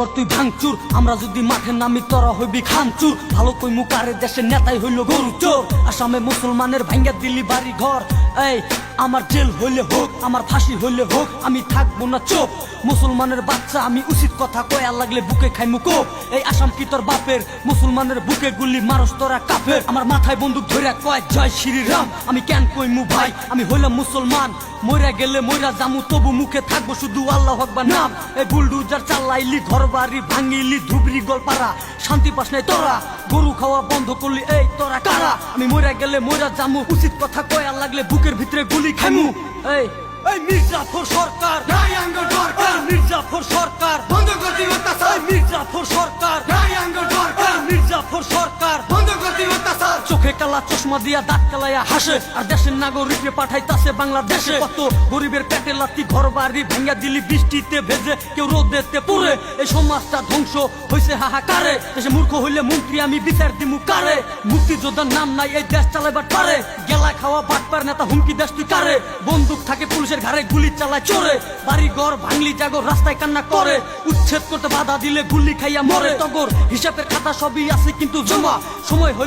কর তুই ভাঙচুর। আমরা যদি মাঠে নামি, তরা হইবি খামচুর। ভালো কই মুকারে দেশের নেতাই হইল গরু চোর আসামে মুসলমানের ভাঙ্গা দিল্লি বাড়ি ঘর এই, আমার জেল হইলে হোক, আমার ফাঁসি হইলে হোক, আমি থাকব না চোপ। মুসলমানের বাচ্চা, আমি উচিত কথা কয়া লাগলে বুকে খাই মুকো এই আসাম কি তোর বাপের? মুসলমানের বুকে গুলি মারস তোরা কাফের। আমার মাথায় বন্দুক ধরে কয়, জয় শ্রী রাম আমি কেন কই মু ভাই? আমি হইলাম মুসলমান। মইরা গেলে মইরা জামু তবু মুখে থাকব শুধু আল্লাহ আকবার নাম। এই বুলডুজার চালাইলি ঘর বাড়ি ভাঙিলি ধুবরি গলপাড়া। শান্তি পাস নাই তোরা। গরু খাওয়া বন্ধ করলি, এই তোরা কারা? আমি মইরা গেলে মইরা জামু উচিত কথা কয়া লাগলে বুকের ভিতরে গুলি খেমু। এই। এই মির্জাফর সরকার। নাই আঙ্গ দরকার মির্জাফর সরকার। বন্ধ করতে অত্যাচার এই মির্জাফর সরকার। নাই আঙ্গ দরকার মির্জাফর সরকার। চোখে কালা চশমা দিয়া দাঁত কালাইয়া হাসে। আর দেশের নাগরিককে পাঠাইতাছে বাংলাদেশে। কত গরিবের পেটে লাত্তি ঘর বাড়ি দিলি বৃষ্টিতে ভেজে কেউ রোদেতে পড়ে। এই সমাজটা ধ্বংস হইছে হাহাকারে। দেশে মূর্খ হইলে মন্ত্রী আমি বিচার দিমু কারে? মুক্তিযোদ্ধার নাম নাই এই দেশ চালাইবার পারে। গেলা খাওয়া বাটপার নেতা হুমকি দেশ তুই কারে? বন্দুক থাকে পুলিশের ঘাড়ে গুলি চালায় চোরে। বাড়ি ঘর ভাঙলি জাগর রাস্তায় কান্না করে। উচ্ছেদ করতে বাধা দিলে গুলি খাইয়া মরে। তগর হিসাবের খাতা সবই আছে কিন্তু জমা। সময় হইলে